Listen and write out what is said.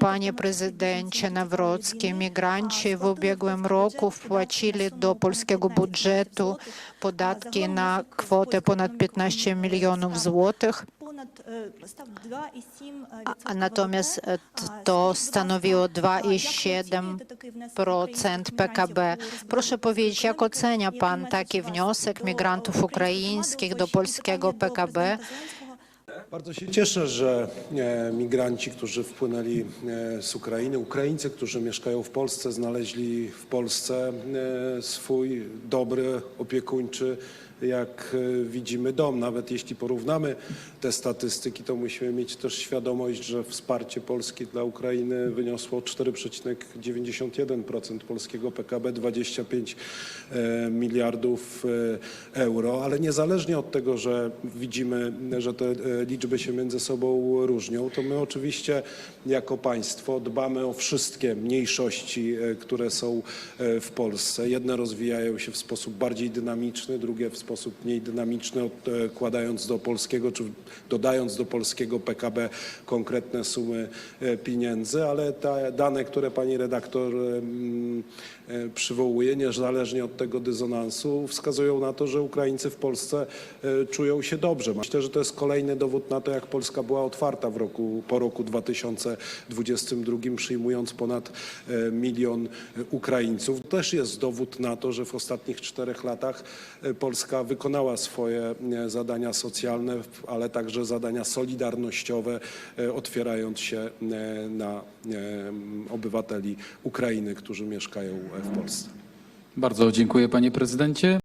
Panie prezydencie Nawrocki, migranci w ubiegłym roku wpłacili do polskiego budżetu podatki na kwotę ponad 15 milionów złotych. A- natomiast, to stanowiło 2,7% PKB. Proszę powiedzieć, jak ocenia Pan taki wniosek migrantów ukraińskich do polskiego PKB? Bardzo się cieszę, że e, migranci, którzy wpłynęli e, z Ukrainy, Ukraińcy, którzy mieszkają w Polsce, znaleźli w Polsce e, swój dobry, opiekuńczy, jak e, widzimy, dom. Nawet jeśli porównamy te statystyki, to musimy mieć też świadomość, że wsparcie Polski dla Ukrainy wyniosło 4,91% polskiego PKB, 25 e, miliardów e, euro, ale niezależnie od tego, że widzimy, że te liczby się między sobą różnią, to my oczywiście jako państwo dbamy o wszystkie mniejszości, które są w Polsce. Jedne rozwijają się w sposób bardziej dynamiczny, drugie w sposób mniej dynamiczny, odkładając do polskiego czy dodając do polskiego PKB konkretne sumy e, pieniędzy, ale te dane, które pani redaktor e, przywołuje, niezależnie od tego dysonansu, wskazują na to, że Ukraińcy w Polsce e, czują się dobrze. Myślę, że to jest kolejny dowód na to, jak Polska była otwarta w roku, po roku 2022, przyjmując ponad e, milion e, Ukraińców. Też jest dowód na to, że w ostatnich czterech latach e, Polska wykonała swoje e, zadania socjalne, ale także zadania solidarnościowe, e, otwierając się e, na obywateli Ukrainy, którzy mieszkają w Polsce. Bardzo dziękuję panie prezydencie.